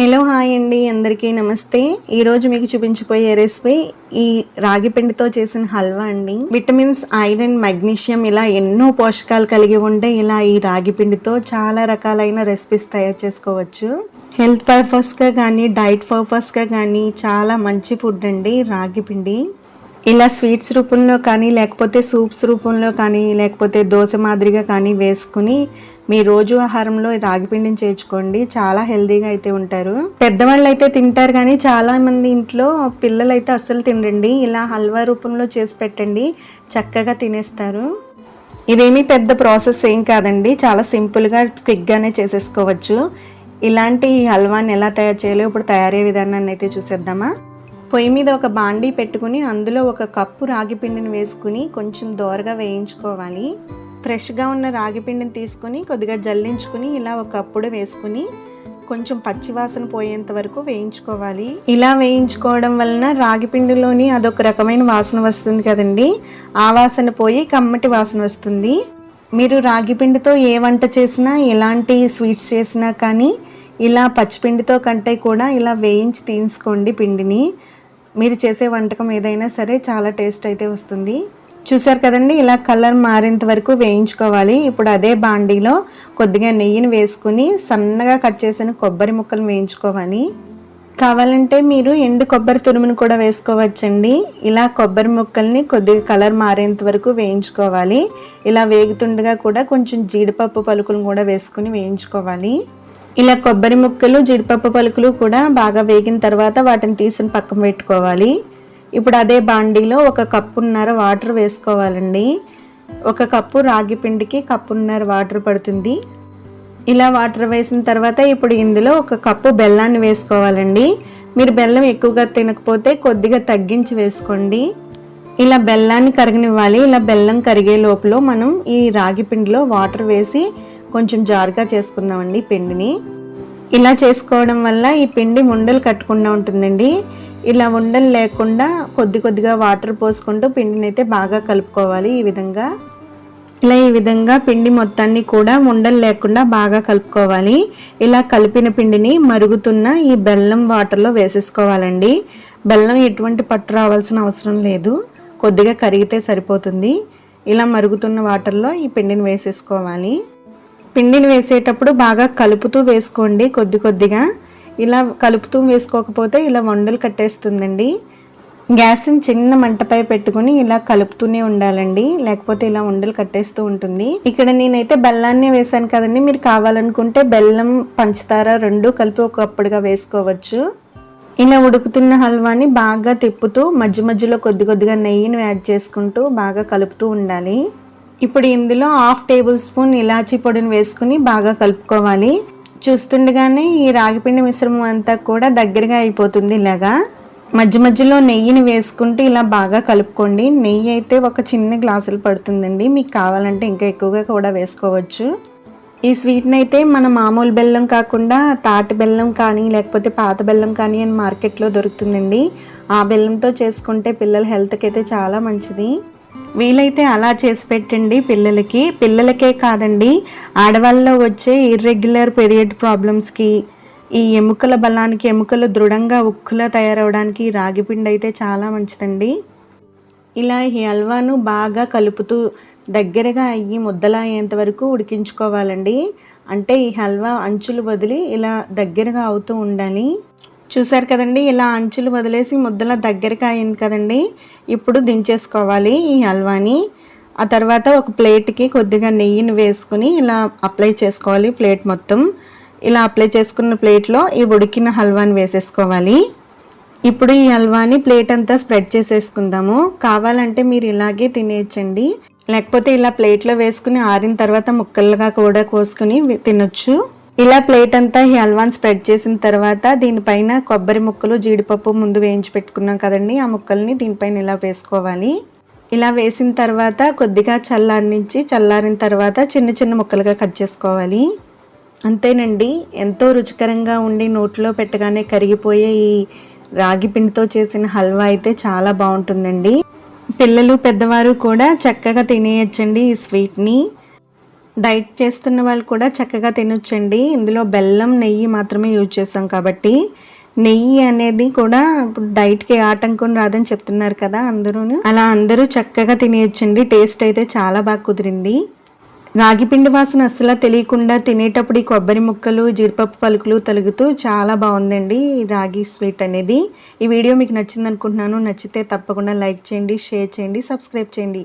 Hello hi అండి. అందరికీ నమస్తే. ఈరోజు మీకు చూపించిపోయే రెసిపీ ఈ రాగి పిండితో చేసిన హల్వా అండి. విటమిన్స్ ఐరన్ మెగ్నీషియం ఇలా ఎన్నో పోషకాలు కలిగి ఉంటే ఇలా ఈ రాగి పిండితో చాలా రకాలైన రెసిపీస్ తయారు చేసుకోవచ్చు. హెల్త్ పర్పస్గా కానీ డైట్ పర్పస్గా కానీ చాలా మంచి ఫుడ్ అండి రాగి పిండి. ఇలా స్వీట్స్ రూపంలో కానీ లేకపోతే సూప్స్ రూపంలో కానీ లేకపోతే దోశ మాదిరిగా కానీ వేసుకుని మీ రోజు ఆహారంలో రాగిపిండిని రాగి పిండిని చేర్చుకోండి. చాలా హెల్దీగా అయితే ఉంటారు. పెద్దవాళ్ళు అయితే తింటారు కానీ చాలా మంది ఇంట్లో పిల్లలు అయితే అస్సలు తినండి ఇలా హల్వా రూపంలో చేసి పెట్టండి. చక్కగా తినేస్తారు. ఇదేమీ పెద్ద ప్రాసెస్ ఏం కాదండి. చాలా సింపుల్గా క్విక్గానే చేసేసుకోవచ్చు. ఇలాంటి హల్వాని ఎలా తయారు చేయాలో ఇప్పుడు తయారయ్యే విధానాన్ని అయితే చూసేద్దామా? పొయ్యి మీద ఒక బాండీ పెట్టుకుని అందులో ఒక కప్పు రాగి పిండిని వేసుకుని కొంచెం దోరగా వేయించుకోవాలి. ఫ్రెష్గా ఉన్న రాగి పిండిని తీసుకుని కొద్దిగా జల్లించుకుని ఇలా ఒక వేసుకుని కొంచెం పచ్చివాసన పోయేంత వరకు వేయించుకోవాలి. ఇలా వేయించుకోవడం వలన రాగి పిండిలోని అదొక రకమైన వాసన వస్తుంది కదండి. ఆ వాసన పోయి కమ్మటి వాసన వస్తుంది. మీరు రాగి పిండితో ఏ వంట చేసినా ఎలాంటి స్వీట్స్ చేసినా కానీ ఇలా పచ్చిపిండితో కంటే కూడా ఇలా వేయించి తీసుకోండి పిండిని. మీరు చేసే వంటకం ఏదైనా సరే చాలా టేస్ట్ అయితే వస్తుంది. చూసారు కదండి ఇలా కలర్ మారేంత వరకు వేయించుకోవాలి. ఇప్పుడు అదే బాండీలో కొద్దిగా నెయ్యిని వేసుకుని సన్నగా కట్ చేసిన కొబ్బరి ముక్కలు వేయించుకోవాలి. కావాలంటే మీరు ఎండు కొబ్బరి తురుమును కూడా వేసుకోవచ్చండి. ఇలా కొబ్బరి ముక్కల్ని కొద్దిగా కలర్ మారేంత వరకు వేయించుకోవాలి. ఇలా వేగుతుండగా కూడా కొంచెం జీడిపప్పు పలుకులను కూడా వేసుకుని వేయించుకోవాలి. ఇలా కొబ్బరి ముక్కలు జీడిపప్పు పలుకులు కూడా బాగా వేగిన తర్వాత వాటిని తీసుకుని పక్కన పెట్టుకోవాలి. ఇప్పుడు అదే బాండీలో ఒక కప్పున్నర వాటర్ వేసుకోవాలండి. ఒక కప్పు రాగి పిండికి కప్పున్నర వాటర్ పడుతుంది. ఇలా వాటర్ వేసిన తర్వాత ఇప్పుడు ఇందులో ఒక కప్పు బెల్లాన్ని వేసుకోవాలండి. మీరు బెల్లం ఎక్కువగా తినకపోతే కొద్దిగా తగ్గించి వేసుకోండి. ఇలా బెల్లాన్ని కరగనివ్వాలి. ఇలా బెల్లం కరిగే లోపల మనం ఈ రాగి పిండిలో వాటర్ వేసి కొంచెం జారుగా చేసుకుందామండి పిండిని. ఇలా చేసుకోవడం వల్ల ఈ పిండి ఉండలు కట్టకుండా ఉంటుందండి. ఇలా ఉండలు లేకుండా కొద్ది కొద్దిగా వాటర్ పోసుకుంటూ పిండిని అయితే బాగా కలుపుకోవాలి ఈ విధంగా. ఇలా ఈ విధంగా పిండి మొత్తాన్ని కూడా ఉండలు లేకుండా బాగా కలుపుకోవాలి. ఇలా కలిపిన పిండిని మరుగుతున్న ఈ బెల్లం వాటర్లో వేసేసుకోవాలండి. బెల్లం ఎటువంటి పట్టు రావాల్సిన అవసరం లేదు. కొద్దిగా కరిగితే సరిపోతుంది. ఇలా మరుగుతున్న వాటర్లో ఈ పిండిని వేసేసుకోవాలి. పిండిని వేసేటప్పుడు బాగా కలుపుతూ వేసుకోండి కొద్ది కొద్దిగా. ఇలా కలుపుతూ వేసుకోకపోతే ఇలా వండలు కట్టేస్తుందండి. గ్యాస్ని చిన్న మంటపై పెట్టుకుని ఇలా కలుపుతూనే ఉండాలండి. లేకపోతే ఇలా ఉండలు కట్టేస్తూ ఉంటుంది. ఇక్కడ నేనైతే బెల్లాన్ని వేసాను కదండి. మీరు కావాలనుకుంటే బెల్లం పంచదార రెండు కలిపి ఒకప్పుడుగా వేసుకోవచ్చు. ఇలా ఉడుకుతున్న హల్వాని బాగా తిప్పుతూ మధ్య మధ్యలో కొద్ది కొద్దిగా నెయ్యిని యాడ్ చేసుకుంటూ బాగా కలుపుతూ ఉండాలి. ఇప్పుడు ఇందులో హాఫ్ టేబుల్ స్పూన్ ఇలాచీ పొడిని వేసుకుని బాగా కలుపుకోవాలి. చూస్తుండగానే ఈ రాగిపిండి మిశ్రమం అంతా కూడా దగ్గరగా అయిపోతుంది ఇలాగా. మధ్య మధ్యలో నెయ్యిని వేసుకుంటూ ఇలా బాగా కలుపుకోండి. నెయ్యి అయితే ఒక చిన్న గ్లాసులు పడుతుందండి. మీకు కావాలంటే ఇంకా ఎక్కువగా కూడా వేసుకోవచ్చు. ఈ స్వీట్ని అయితే మన మామూలు బెల్లం కాకుండా తాటి బెల్లం కానీ లేకపోతే పాత బెల్లం కానీ అని మార్కెట్లో దొరుకుతుందండి. ఆ బెల్లంతో చేసుకుంటే పిల్లల హెల్త్కి అయితే చాలా మంచిది. వీలైతే అలా చేసి పెట్టండి పిల్లలకి. పిల్లలకే కాదండి ఆడవాళ్ళలో వచ్చే ఇర్రెగ్యులర్ పీరియడ్ ప్రాబ్లమ్స్కి ఈ ఎముకల బలానికి ఎముకలు దృఢంగా ఉక్కులా తయారవడానికి రాగిపిండి అయితే చాలా మంచిదండి. ఇలా ఈ హల్వాను బాగా కలుపుతూ దగ్గరగా అయ్యి ముద్దలా అయ్యేంత వరకు ఉడికించుకోవాలండి. అంటే ఈ హల్వా అంచులు వదిలి ఇలా దగ్గరగా అవుతూ ఉండాలి. చూసారు కదండి ఇలా అంచులు వదిలేసి ముద్దల దగ్గరగా అయింది కదండి. ఇప్పుడు దించేసుకోవాలి ఈ హల్వాని. ఆ తర్వాత ఒక ప్లేట్కి కొద్దిగా నెయ్యిని వేసుకుని ఇలా అప్లై చేసుకోవాలి ప్లేట్ మొత్తం. ఇలా అప్లై చేసుకున్న ప్లేట్లో ఈ ఉడికిన హల్వాని వేసేసుకోవాలి. ఇప్పుడు ఈ హల్వాని ప్లేట్ అంతా స్ప్రెడ్ చేసేసుకుందాము. కావాలంటే మీరు ఇలాగే తినేయచ్చండి. లేకపోతే ఇలా ప్లేట్లో వేసుకుని ఆరిన తర్వాత ముక్కలుగా కూడా కోసుకుని తినొచ్చు. ఇలా ప్లేట్ అంతా ఈ హల్వాన్ స్ప్రెడ్ చేసిన తర్వాత దీనిపైన కొబ్బరి ముక్కలు జీడిపప్పు ముందు వేయించి పెట్టుకున్నాం కదండి. ఆ ముక్కల్ని దీనిపైన ఇలా వేసుకోవాలి. ఇలా వేసిన తర్వాత కొద్దిగా చల్లారించి చల్లారిన తర్వాత చిన్న చిన్న ముక్కలుగా కట్ చేసుకోవాలి. అంతేనండి ఎంతో రుచికరంగా ఉండి నోట్లో పెట్టగానే కరిగిపోయే ఈ రాగి పిండితో చేసిన హల్వా అయితే చాలా బాగుంటుందండి. పిల్లలు పెద్దవారు కూడా చక్కగా తినేయచ్చండి ఈ స్వీట్ని. డైట్ చేస్తున్న వాళ్ళు కూడా చక్కగా తినొచ్చండి. ఇందులో బెల్లం నెయ్యి మాత్రమే యూజ్ చేస్తాం కాబట్టి. నెయ్యి అనేది కూడా ఇప్పుడు డైట్కి ఆటంకం రాదని చెప్తున్నారు కదా అందరూ అలా అందరూ చక్కగా తినేయొచ్చండి. టేస్ట్ అయితే చాలా బాగా కుదిరింది. రాగిపిండి వాసన అస్సలు తెలియకుండా తినేటప్పుడు ఈ కొబ్బరి ముక్కలు జీడిపప్పు పలుకులు తలుగుతూ చాలా బాగుందండి రాగి స్వీట్ అనేది. ఈ వీడియో మీకు నచ్చింది అనుకుంటున్నాను నచ్చితే తప్పకుండా లైక్ చేయండి షేర్ చేయండి సబ్స్క్రైబ్ చేయండి.